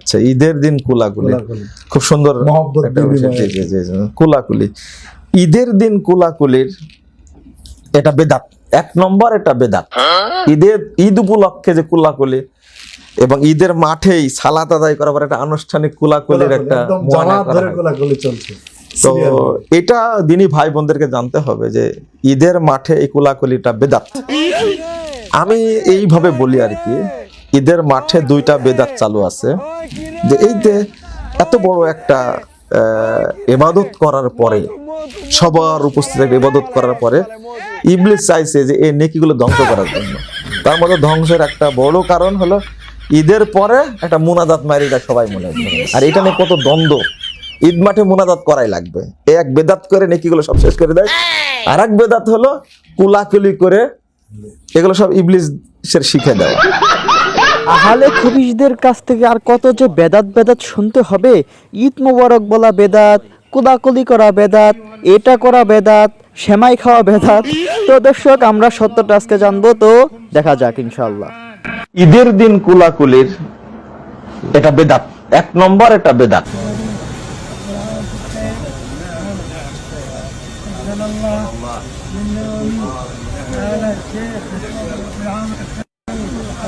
আচ্ছা ঈদের দিন কুলাকুলি। খুব সুন্দর। কুলাকুলি। ঈদের দিন কুলাকুলির এটা বেদাত। এক নম্বর এটা বেদাত। ঈদের ঈদ উপলক্ষে যে কুলাকুলি এবং ঈদের মাঠেই সালাত আদায় করার পর একটা আনুষ্ঠানিক কুলাকুলির একটা। কোলাকুলি চলছে তো এটা দিনই ভাই বোনদেরকে জানতে হবে যে ঈদের মাঠে এই কুলাকুলিটা বেদাত। আমি এইভাবে বলি আর কি ঈদের মাঠে দুইটা বেদাত চালু আছে। যে এই যে এত বড় একটা এবাদত করার পরে, সবার উপস্থিত একটা ইবাদত করার পরে ইবলিস চাইছে যে এই নেকিগুলো ধ্বংস করার জন্য। তার মধ্যে ধ্বংসের একটা বড় কারণ হলো ঈদের পরে একটা মুনাদাত মারিটা সবাই মনে আর এটা নিয়ে কত দ্বন্দ্ব। ঈদ মাঠে মুনাদাত করাই লাগবে। এক বেদাত করে নেকিগুলো সব শেষ করে দেয়। আর এক বেদাত হলো কুলাকুলি করে এগুলো সব ইবলিসের শিখে দেওয়া আহালে খবিশদের কাছ থেকে আর কত যে বেদাত বেদাত শুনতে হবে? ঈদ মোবারক বলা বেদাত, কুদাকুলি করা বেদাত, এটা করা বেদাত, সেমাই খাওয়া বেদাত। তো দর্শক, আমরা সত্যটা আজকে জানব, তো দেখা যাক ইনশাল্লাহ ঈদের দিন কুলাকুলির এটা বেদাত, এক নম্বর এটা বেদাত।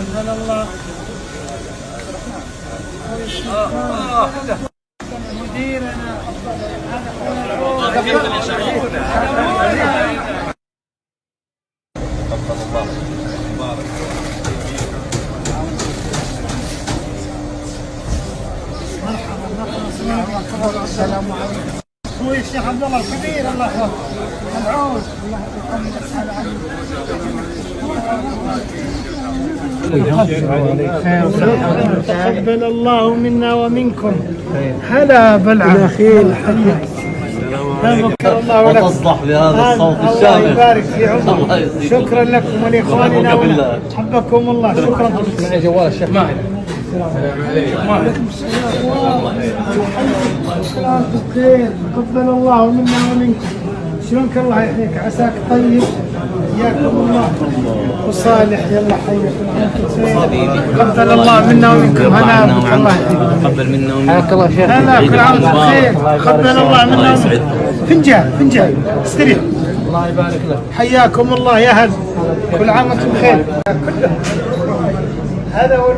أنزل الله. مديرنا تفضل مرحبا. مرحبا السلام عليكم أخوي الشيخ عبد الله الكبير الله يحفظه العود الله يحفظه تقبل الله منا ومنكم. هلا بارك الله ولكم وتصلح بهذا الصوت الله الشامل. يبارك في الله عمرك. شكرا لكم ولإخواننا. حبكم الله. شكرا. معي جوال الشيخ. ماهر السلام بخير تقبل الله منا ومنكم. شلونك الله يحييك عساك طيب؟ الله وصالح يلا حياك تقبل الله منا ومنكم هلا الله تقبل منا ومنكم. حياك الله شيخ. هلا كل عام وانت بخير. تقبل الله منا ومنكم. فنجان فنجان. استريح. الله يبارك لك. حياكم الله يا هلا كل عام وأنتم بخير. هذا هو